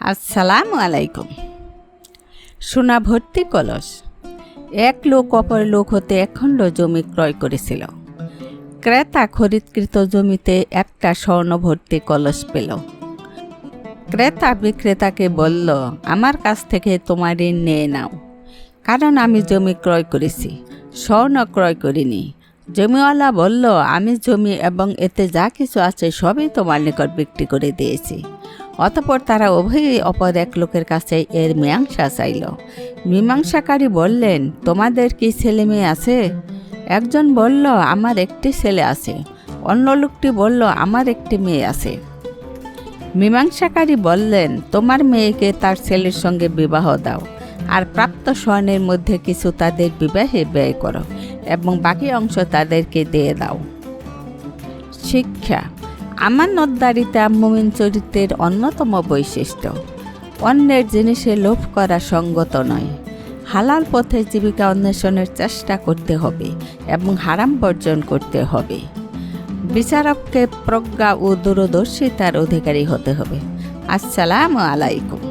আসসালামু আলাইকুম। সোনা ভর্তি কলস। এক লোক অপর লোক হতে একখণ্ড জমি ক্রয় করেছিল। ক্রেতা খরিদকৃত জমিতে একটা স্বর্ণ ভর্তি কলস পেল। ক্রেতা বিক্রেতাকে বলল, আমার কাছ থেকে তোমার ঋণ নিয়ে নাও। কারণ আমি জমি ক্রয় করেছি, স্বর্ণ ক্রয় করিনি। জমিওয়ালা বলল, আমি জমি এবং এতে যা কিছু আছে সবই তোমার নিকট বিক্রি করে দিয়েছি। অতপর তারা উভয়ই অপর এক লোকের কাছে এর মীমাংসা চাইল। মীমাংসাকারী বললেন, তোমাদের কি ছেলে মেয়ে আছে? একজন বলল, আমার একটি ছেলে আছে। অন্য লোকটি বলল, আমার একটি মেয়ে আছে। মীমাংসাকারী বললেন, তোমার মেয়েকে তার ছেলের সঙ্গে বিবাহ দাও, আর প্রাপ্ত স্বর্ণের মধ্যে কিছু তাদের বিবাহে ব্যয় করো, এবং বাকি অংশ তাদেরকে দিয়ে দাও। শিক্ষা আমানতদারিতা মুমিন চরিত্রের অন্যতম বৈশিষ্ট্য। অন্যের জিনিসে লোভ করা সঙ্গত নয়। হালাল পথে জীবিকা অন্বেষণের চেষ্টা করতে হবে এবং হারাম বর্জন করতে হবে। বিচারককে প্রজ্ঞা ও দূরদর্শিতার অধিকারী হতে হবে। আসসালামু আলাইকুম।